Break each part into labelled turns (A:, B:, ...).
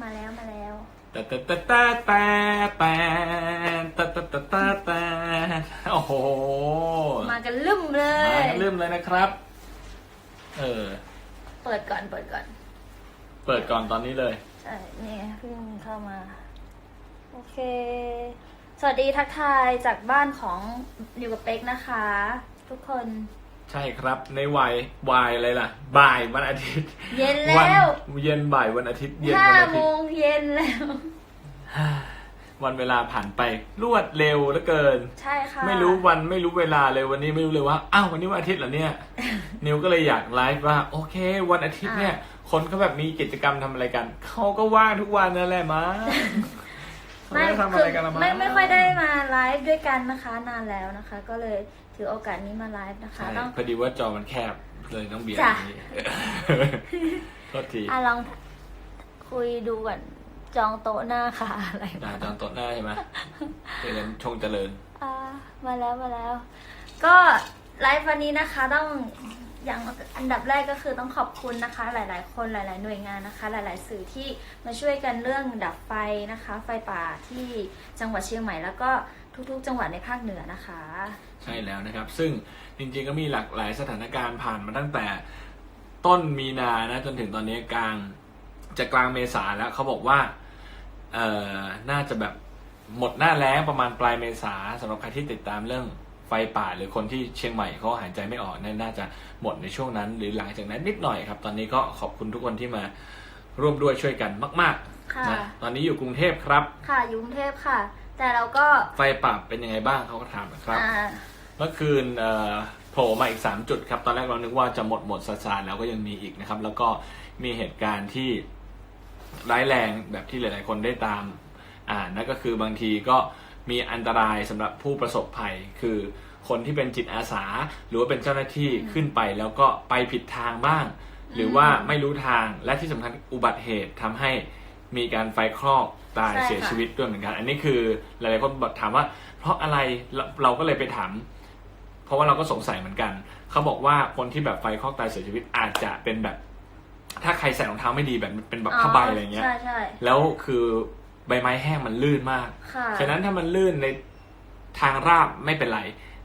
A: มาแล้วมาแล้ว
B: แต่แต่แต่แต่แต่แต่แต่แต่แต่แต่แต่โอ้โห
A: มากันลืมเล
B: มายกันเริ่มเลยนะครับ เออ
A: เปิดก่อนเปิดก่อน
B: เปิดก่อนตอนนี้เลย
A: ใช่นี่เพิ่งเข้ามา โอเค สวัสดีทักทายจากบ้านของอยู่กับเป๊กนะคะ ทุกคน
B: ใช่ครับในวัยวายอะไรล่ะ บ่ายวันอาทิตย์
A: เย็น
B: วั
A: แล้ว
B: เย็นบ่ายวันอาทิตย์เย็น
A: ห้า
B: วันอา
A: โม
B: ทิตย์
A: งเย็นแล้ว
B: วันเวลาผ่านไปรวดเร็วเหลือเกิน
A: ใช่ค่ะ
B: ไม่รู้วันไม่รู้เวลาเลยวันนี้ไม่รู้เลยว่าอ้าววันนี้วันอาทิตย์เหรอเนี่ย นิวก็เลยอยากไลฟ์ว่า โอเค วันอาทิตย์เนี่ย คนเขาแบบมีกิจกรรมทำอะไรกันเขาก็ว่างทุกวันนั่นแหละมั้งเขา
A: ไม่
B: ไม่ได้ทำอะ
A: คือ
B: ไรกันละมั้ง
A: ไม่ไม่ค่อยได้มาไลฟ์ด้วยกันนะคะ นานแล้วนะคะ ก็เลย ถือโอกาสนี้มาไลฟ์นะคะ
B: ใช่
A: ต้อง
B: พอดีว่าจอมันแคบเลยต้องเบียด
A: จ้ะ
B: อย่างนี้ โทษที
A: อะลองคุยดูก่อนจองโต๊ะหน้าค่ะอะไร
B: อ่าจอนโต๊ะหน้าใช่ไหมเจริญชงเจริญ
A: อ่ามาแล้วมาแล้ว ก็ไลฟ์วันนี้นะคะต้องอย่างอันดับแรกก็คือต้องขอบคุณนะคะ หลาย ๆ คนหลาย ๆ หน่วยงานนะคะ หลาย ๆ สื่อที่มาช่วยกันเรื่องดับไฟนะคะ ไฟป่าที่จังหวัดเชียงใหม่แล้วก็ ทุกๆ จังหวัดในภาคเหนือนะคะ
B: ใช่แล้วนะครับ ซึ่งจริงๆก็มีหลากหลายสถานการณ์ผ่านมาตั้งแต่ต้นมีนานะจนถึงตอนนี้กลางจะกลางเมษาแล้วเขาบอกว่าเอ่อน่าจะแบบหมดหน้าแล้งประมาณปลายเมษาสำหรับใครที่ติดตามเรื่องไฟป่าหรือคนที่เชียงใหม่เขาหายใจไม่ออกนี่ยน่าจะหมดในช่วงนั้น หรือหลังจากนั้นนิดหน่อยครับ ตอนนี้ก็ขอบคุณทุกคนที่มาร่วมด้วยช่วยกันมาก
A: ค่ะ
B: ๆนะตอนนี้อยู่กรุงเทพครับ
A: ค่ะอยู่กรุงเทพค่ะ แต่เราก็
B: ไฟป่าเป็นยังไงบ้างเขาก็ถามนะครับ
A: อ่า
B: เมื่อคืนเอ่อโผล่มาอีก 3 จุดครับ ตอนแรกเรานึกว่าจะหมดหมดซาซาแล้วก็ยังมีอีกนะครับ แล้วก็มีเหตุการณ์ที่ร้ายแรงแบบที่หลาย ๆ คนได้ตามอ่านนั่นก็คือบางทีก็มีอันตรายสำหรับผู้ประสบภัย คือคนที่เป็นจิตอาสา หรือว่าเป็นเจ้าหน้าที่ขึ้นไปแล้วก็ไปผิดทางบ้าง หรือว่าไม่รู้ทางและที่สำคัญอุบัติเหตุทำให้ มีการไฟคลอกตาย
A: ใช่ค่ะ
B: เสียชีวิตด้วยเหมือนกัน อันนี้คือหลายๆคนบอกถามว่า เพราะอะไรเราเราก็เลยไปถาม เพราะว่าเราก็สงสัยเหมือนกัน เขาบอกว่าคนที่แบบไฟคลอกตายเสียชีวิตอาจจะเป็นแบบ ถ้าใครใส่รองเท้าไม่ดีแบบเป็นแบบผ้าใบอะไรเงี้ย
A: ใช่ใช่
B: แล้วคือใบไม้แห้งมันลื่นมาก
A: ค่ะ
B: ฉะนั้นถ้ามันลื่นในทางราบไม่เป็นไร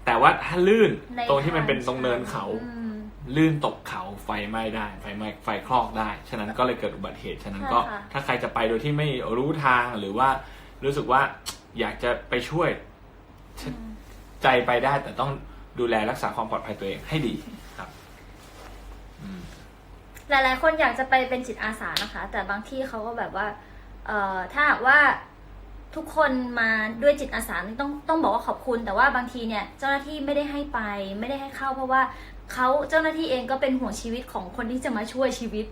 B: แต่ว่าถ้าลื่น
A: ใน
B: ตรงที่มันเป็นตรงเนินเขา
A: อืม
B: ลื่นตกเขาไฟไหม้ได้ไฟไหม้ไฟคลอกได้ ฉะนั้นก็เลยเกิดอุบัติเหตุฉะนั้นก็
A: ใช่ค่ะ
B: ถ้าใครจะไปโดยที่ไม่รู้ทางหรือว่ารู้สึกว่าอยากจะไปช่วย
A: อืม
B: ใจไปได้ แต่ต้องดูแลรักษาความปลอดภัยตัวเองให้ดีครับอืม
A: หลาย ๆ คนอยากจะไปเป็นจิตอาสานะคะ แต่บางที่เขาก็แบบว่า เอ่อถ้าหากว่า ทุกคนมาด้วยจิตอาสานี่ต้องต้องบอกว่าขอบคุณ แต่ว่าบางทีเนี่ยเจ้าหน้าที่ไม่ได้ให้ไปไม่ได้ให้เข้า เพราะว่าเขาเจ้าหน้าที่เองก็เป็นห่วงชีวิตของคนที่จะมาช่วยชีวิต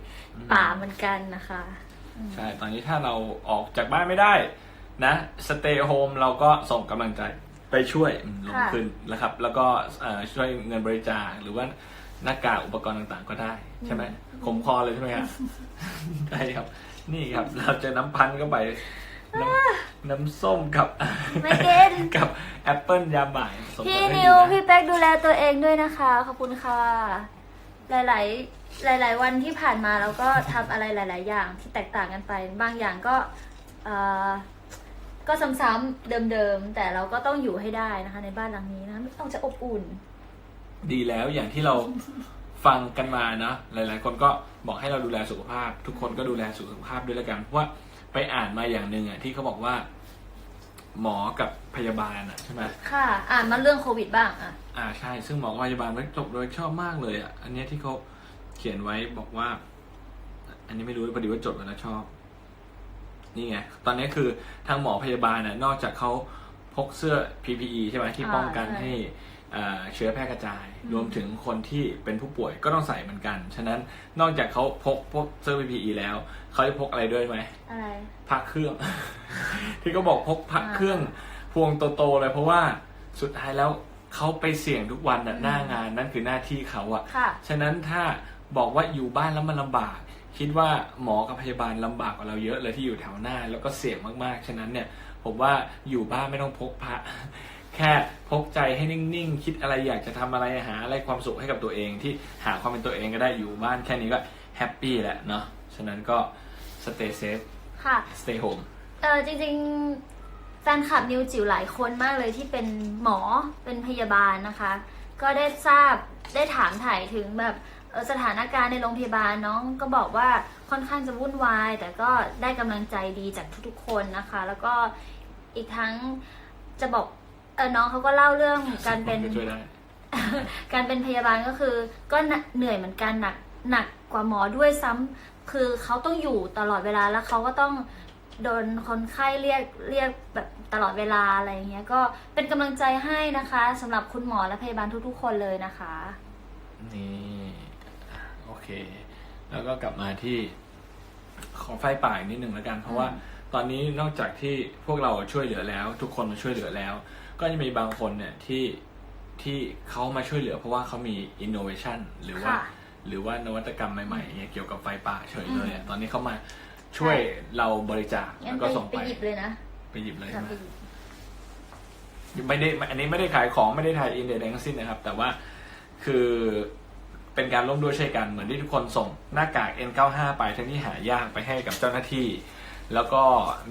A: ป่าเหมือนกันนะคะ
B: ใช่ตอนนี้ถ้าเราออกจากบ้านไม่ได้นะสเตย์โฮมเราก็ส่งกำลังใจไปช่วยอืมลง
A: ค่ะ
B: ทุนนะครับ แล้วก็เอ่อช่วยเงินบริจาคหรือว่าหน้ากากอุปกรณ์ต่างๆ ก็ได้ ใช่ไหมขมคอเลยใช่ไหมครับ ได้ครับ นี่ครับ เราเจะน้ำพันธุ์เข้าไป น้ำน้ำส้มกับ
A: ไม่กิน
B: กับแอปเปิลยามบ่ายส่ง
A: พี่
B: ไปให้
A: นิ
B: ดี
A: ว
B: นะ
A: พี่เป๊กดูแลตัวเองด้วยนะคะ ขอบคุณค่ะ หลาย ๆ หลาย ๆ วันที่ผ่านมาเราก็ทำอะไรหลาย ๆ อย่างที่แตกต่างกันไป บางอย่างก็เอ่อก็ซ้ำๆเดิม ๆ แต่เราก็ต้องอยู่ให้ได้นะคะ ในบ้านหลังนี้นะไม่ต้องจะอบอุ่น
B: ดีแล้วอย่างที่เราฟังกันมานะหลาย ๆ คนก็บอกให้เราดูแลสุขภาพ ทุกคนก็ดูแลสุขภาพด้วยแล้วกันเพราะว่า ไปอ่านมาอย่างหนึ่งอะที่เขาบอกว่า หมอกับพยาบาลอะใช่ไหม
A: ค่ะ อ่านมาเรื่องโควิดบ้างอะ
B: อ่าใช่ ซึ่งหมอกับพยาบาลไม่จบโดยชอบมากเลยอะอันเนี้ยที่เขาเขียนไว้บอกว่า อันนี้ไม่รู้พอดีว่าจดมาแล้วชอบ นี่ไง ตอนนี้คือทางหมอพยาบาลน่ะนอกจากเขาพกเสื้อ PPE ใช่ไหมที่
A: อ่า
B: ป้องกัน
A: ใช่
B: ให้อ่า เชื้อแพร่กระจาย
A: อืม
B: รวมถึงคนที่เป็นผู้ป่วยก็ต้องใส่เหมือนกัน ฉะนั้นนอกจากเขาพกพวกเสื้อ PPE แล้วเขาจะพกอะไรด้วยไหม
A: อะไร
B: พักเครื่อง ที่เขาบอกพกพักเครื่องพวงโตๆเลยเพราะว่าสุดท้ายแล้วเขาไปเสี่ยงทุกวันน่ะ
A: อืม
B: หน้างานนั่นคือหน้าที่เขาอะ
A: ค่ะ
B: ฉะนั้นถ้าบอกว่าอยู่บ้านแล้วมันลำบาก คิดว่าหมอกับพยาบาลลำบากกว่าเราเยอะเลยที่อยู่แถวหน้า แล้วก็เสี่ยงมากๆ ฉะนั้นเนี่ยผมว่าอยู่บ้านไม่ต้องพกพระ แค่พกใจให้นิ่งๆ คิดอะไรอยากจะทำอะไรหาอะไรความสุขให้กับตัวเองที่หาความเป็นตัวเองก็ได้อยู่บ้านแค่นี้ก็แฮปปี้แหละเนาะฉะนั้นก็สเตย์เซฟ
A: ค่ะ
B: stay home
A: เออจริงๆ แฟนคลับนิวจิ๋วหลายคนมากเลยที่เป็นหมอเป็นพยาบาลนะคะ ก็ได้ทราบได้ถามถ่ายถึงแบบเอ่อสถานการณ์ในโรงพยาบาลน้องก็บอกว่าค่อนข้างจะวุ่นวาย แต่ก็ได้กำลังใจดีจากทุกๆคนนะคะ แล้วก็อีกทั้งจะบอก เออน้องเขาก็เล่าเรื่องการเป็น
B: จะช่วยได้
A: การเป็นพยาบาลก็คือ ก็หนักเหนื่อยเหมือนกันหนักหนักกว่าหมอด้วยซ้ำคือเขาต้องอยู่ตลอดเวลาแล้วเขาก็ต้องโดนคนไข้เรียกเรียกแบบตลอดเวลาอะไรอย่างเงี้ยก็เป็นกำลังใจให้นะคะสำหรับคุณหมอและพยาบาลทุกๆ คนเลยนะคะ
B: นี่อะโอเค แล้วก็กลับมาที่ของไฟป่าอีกนิดหนึ่งแล้วกัน เพราะว่าตอนนี้นอกจากที่พวกเราช่วยเหลือแล้ว ทุกคนมาช่วยเหลือแล้ว ก็จะมีบางคนเนี่ยที่ที่เขามาช่วยเหลือ เพราะว่าเขามี innovation หรือว่า
A: ค่ะ
B: หรือว่านวัตกรรมใหม่ๆเนี่ยเกี่ยวกับไฟป่าเฉยเลยอะ
A: อืม
B: ตอนนี้เขามาช่วยเราบริจาค
A: งั้
B: แล้
A: น
B: ว
A: ไป
B: ก็ส่ง
A: ไป
B: ไป
A: หยิบเลยนะ
B: ไปหยิบเลย
A: ค่ะ
B: ใช่ไหม
A: ไปหยิบ
B: ไม่ได้อันนี้ไม่ได้ขายของไม่ได้ถ่ายอินเดียทั้งสิ้นนะครับ แต่ว่าคือเป็นการร่วมด้วยช่วยกันเหมือนที่ทุกคนส่งหน้ากาก N95 ไปทั้งที่หายากไปให้กับเจ้าหน้าที่ แล้วก็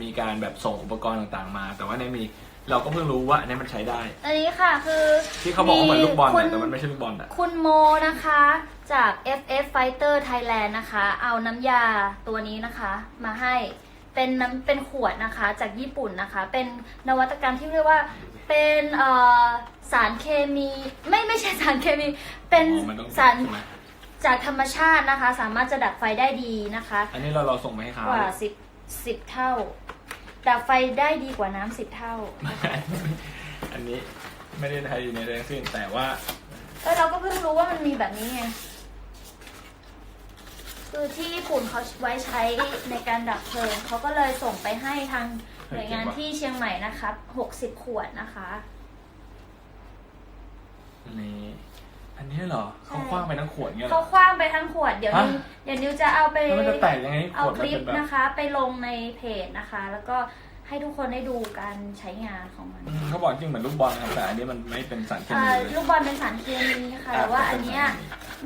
B: มีการแบบส่งอุปกรณ์ต่างๆมา แต่ว่าในมี เราก็เพิ่งรู้ว่าอันนี้มันใช้ได้
A: อันนี้ค่ะคือ
B: ที่เขาบอกว่าเหมือนลูกบอล
A: คุ
B: น่ะ
A: ณ
B: แต่มันไม่ใช่ลูกบอลอะ
A: คุณโมนะคะจาก FF Fighter Thailand นะคะ เอาน้ำยาตัวนี้นะคะมาให้เป็นน้ำเป็นขวดนะคะจากญี่ปุ่นนะคะ เป็นนวัตกรรมที่เรียกว่าเป็นเอ่อสารเคมีไม่ไม่ใช่สารเคมี เป็น
B: อ๋อมันต้อง
A: สาร
B: ใช่ไหม
A: จากธรรมชาตินะคะ สามารถจะดับไฟได้ดีนะคะ
B: อันนี้เราเราส่งไปให้เขา
A: กว่าสิบสิบเท่า ดับไฟได้ดีกว่าน้ำสิบเท่า
B: อันนี้ไม่ได้ไทยในทั้งสิ้นแต่ว่า
A: เออเราก็เพิ่งรู้ว่ามันมีแบบนี้ไง คือที่ญี่ปุ่นเขาไว้ใช้ในการดับเพลิงเขาก็เลยส่งไปให้ทางหน่วยงานที่เชียงใหม่นะคะหกสิบขวดนะคะ
B: อันนี้ อันนี้เหรอ
A: ใช่
B: เขาคว้างไปทั้งขวดเงี้ยเหร
A: เขา
B: อ
A: คว้างไปทั้งขวด เดี๋ยวนิว
B: ฮะ
A: เดี๋ยวนิวจะเอาไป
B: แล้วมันจะแตกยังไงข
A: เอา
B: วด
A: ค
B: มัน
A: ลิ
B: เป็
A: ป
B: นแบบ
A: นะคะ ไปลงในเพจนะคะ แล้วก็ให้ทุกคนได้ดูการใช้งานของมัน
B: อืมเขาบอกจริงเหมือนลูกบอลนะครับแต่อันนี้มันไม่เป็นสารเค
A: เอ่
B: มี
A: อ
B: เลย
A: ลูกบอลเป็นสารเคมีค่ะแต่ว่าอันเนี้ย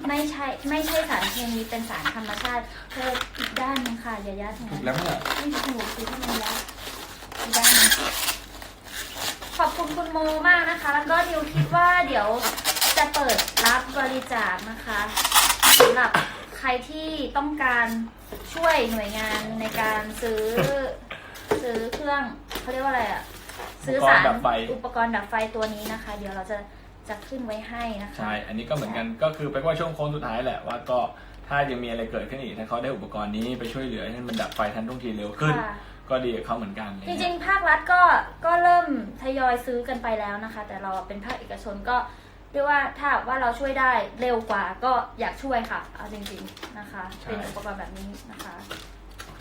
A: ไม่ใช่ไม่ใช่สารเคมีเป็นสารธรรมชาติเธออีกด้านหนึงค่ะอย่ายัด
B: ถู
A: นะ
B: กแล้วเนี่ย
A: นี่ถูกคือที่มันยัดอีกด้านหนึงขอบคุณคุณโมมากนะคะ แล้วก็นิวคิดว่าเดี๋ยว จะเปิดรับบริจาคนะคะสำหรับใครที่ต้องการช่วยหน่วยงานในการซื้อ ซื้อเครื่องเขาเรียกว่าอะไรอะซื้อสาร
B: อุปกรณ์ดับไฟ
A: อุปกรณ์ดับไฟตัวนี้นะคะ เดี๋ยวเราจะจะขึ้นไว้ให้นะคะ
B: ใช่ อันนี้ก็เหมือนกัน ก็คือไปว่าช่วงโค้งสุดท้ายแหละว่าก็ถ้ายังมีอะไรเกิดขึ้นอีกถ้าเขาได้อุปกรณ์นี้ไปช่วยเหลือให้มันดับไฟทันท่วงทีเร็วขึ้น
A: ค่ะ
B: ก็ดีกับเขาเหมือนกัน
A: จริงๆ ภาครัฐก็ก็เริ่มทยอยซื้อกันไปแล้วนะคะ แต่เราเป็นภาคเอกชนก็ เรียกว่าถ้าว่าเราช่วยได้เร็วกว่าก็อยากช่วยค่ะ เอาจริงๆนะคะเป็นอุปกรณ์แบบนี้นะคะ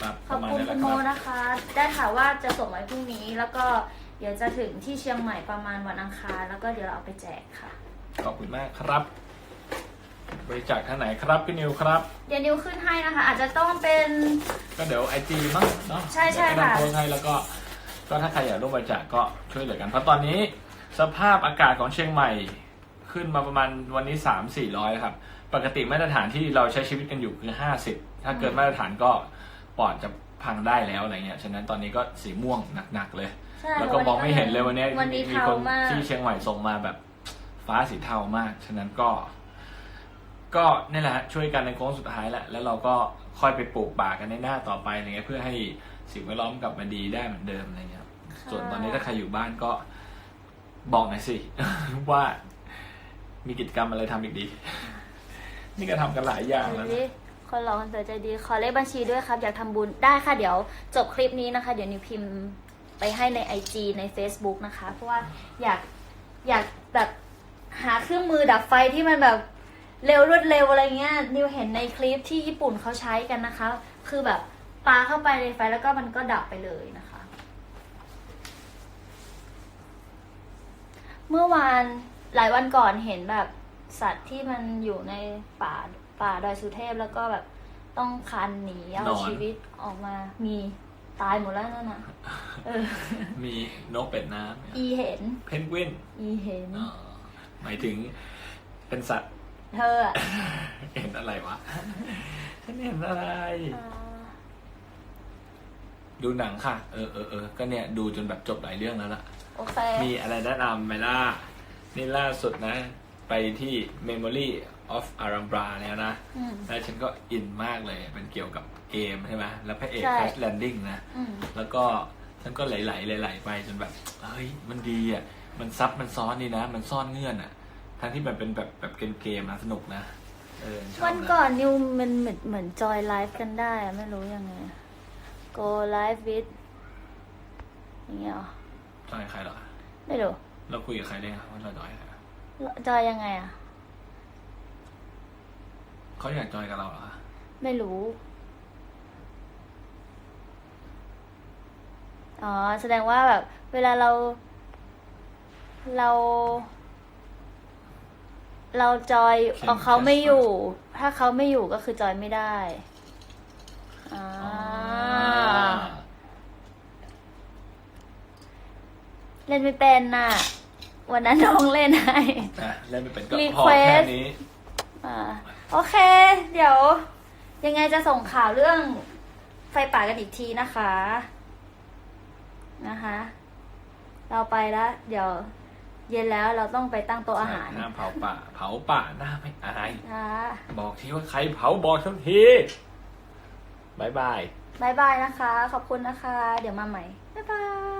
B: ครับ
A: ข
B: ป
A: อบ
B: ระมาณ
A: คุณ
B: นี้แห
A: คุ
B: ละ
A: ณ
B: ค
A: โม
B: รับ
A: นะคะ ได้ข่าวว่าจะส่งไว้พรุ่งนี้ แล้วก็เดี๋ยวจะถึงที่เชียงใหม่ประมาณวันอังคาร แล้วก็เดี๋ยวเราเอาไปแจกค่ะ
B: ขอบคุณมากครับ บริจาคท่านไหนครับพี่นิวครับ
A: เดี๋ยวนิวขึ้นให้นะคะ อาจจะต้องเป็น
B: ก็เดี๋ยวไอจีมั้งเนาะ
A: ใช่ใช่
B: เดี๋ยว
A: ค่ะ
B: ให้นำโพสต์ให้แล้วก็ ก็ถ้าใครอยากร่วมบริจาคก็ช่วยเหลือกัน เพราะตอนนี้สภาพอากาศของเชียงใหม่ ขึ้นมาประมาณวันนี้สามสี่ร้อยครับ ปกติมาตรฐานที่เราใช้ชีวิตกันอยู่คือห้าสิบถ้าเกินมาตรฐานก็ปอดจะพังได้แล้วอะไรเงี้ย ฉะนั้นตอนนี้ก็สีม่วงหนักๆเลย
A: ใช่
B: แล้วก็มองไม่เห็นเลยวันนี้
A: วันนี้
B: มี
A: เทา
B: คน
A: มาก
B: ที่เชียงใหม่ส่งมาแบบฟ้าสีเทามาก ฉะนั้นก็ ก็นี่แหละฮะช่วยกันในโค้งสุดท้ายแหละแล้วเราก็ค่อยไปปลูกป่ากันในหน้าต่อไปอะไรเงี้ยเพื่อให้สิ่งแวดล้อมกลับมาดีได้เหมือนเดิมอะไรเงี้ยครับส่วนตอนนี้ถ้าใครอยู่บ้านก็บอกหน่อยสิ ว่า มีกิจกรรมอะไรทำอีกดี นี่ก็ทำกันหลายอย่างแล้ว
A: ดู
B: นะ
A: ดิคนรอคนสวยใจดี ขอเลขบัญชีด้วยครับ อยากทำบุญได้ค่ะ เดี๋ยวจบคลิปนี้นะคะ เดี๋ยวนิวพิมพ์ไปให้ใน IG ใน Facebook นะคะ เพราะว่าอยากอยากแบบหาเครื่องมือดับไฟที่มันแบบเร็วรวดเร็วอะไรเงี้ย นิวเห็นในคลิปที่ญี่ปุ่นเขาใช้กันนะคะ คือแบบปาเข้าไปในไฟแล้วก็มันก็ดับไปเลยนะคะ เมื่อวาน หลายวันก่อนเห็นแบบสัตว์ที่มันอยู่ในป่าป่าดอยสุเทพแล้วก็แบบต้องคันหนีเอา
B: นอน
A: ชีวิตออกมา มีตายหมดแล้วนั่นน่ะ เออ
B: มีนกเป็ดน้ำเนี่ย
A: อีเห็น
B: เพนกวิน
A: อีเห็น
B: อ๋อหมายถึงเป็นสัตว์
A: เธออะ
B: เห็นอะไรวะ ฉันเห็นอะไร
A: อ่า
B: ดูหนังค่ะ เออเออเออก็เนี่ย ดูจนแบบจบหลายเรื่องแล้วล่ะ
A: โอเค
B: มีอะไรแนะนำไหมล่ะ นี่ล่าสุดนะ ไปที่ Memory of Arambra แล้วนะ
A: อืม
B: แล้วฉันก็อินมากเลย เป็นเกี่ยวกับเกมใช่ไหมแล้วพระเอก
A: ใช่
B: Crash Landing นะ
A: อืม
B: แล้วก็ฉันก็ไหลๆไหลๆไปจนแบบเฮ้ยมันดีอะ มันซับมันซ้อนดีนะ มันซ่อนเงื่อนอะ ทั้งที่มันเป็นแบบแบบเกมเกมๆนะสนุกนะ เออชอบ
A: วัน
B: นะ
A: ก่อนนิวมันเหมือนเหมือนจอยไลฟ์กันได้อะไม่รู้ยังไง go live with อย่างเงี้ยเหรอ
B: จอยใครเหรอ
A: ไม่รู้
B: เราคุยกับใครได้ครับว่าเราจอยใคร
A: จอยยังไงอะ
B: เขาอยากจอยกับเราเหรอ
A: ไม่รู้ อ๋อ แสดงว่าแบบ เวลาเรา เรา เราจอย
B: เขียน
A: เอาเขาไม่
B: แคส
A: อยู่ ถ้าเขาไม่อยู่ก็คือจอยไม่ได้อ่า
B: อ่า
A: เล่นไม่เป็นน่ะ วันนั้นน้องเล่นให้
B: อะเล่นไม่เป็นก็พอ
A: Request
B: แค่นี้
A: อ่าโอเค เดี๋ยว ยังไงจะส่งข่าวเรื่องไฟป่ากันอีกทีนะคะ นะคะ เราไปแล้วเดี๋ยว เย็นแล้วเราต้องไปตั้งโต๊ะอาหาร
B: หน้าเผาป่า เผาป่าหน้าไม่อาย
A: นะคะ
B: บอกทีว่าใครเผาบอกทันทีบายบาย
A: บายบายนะคะ ขอบคุณนะคะ เดี๋ยวมาใหม่ บ๊ายบาย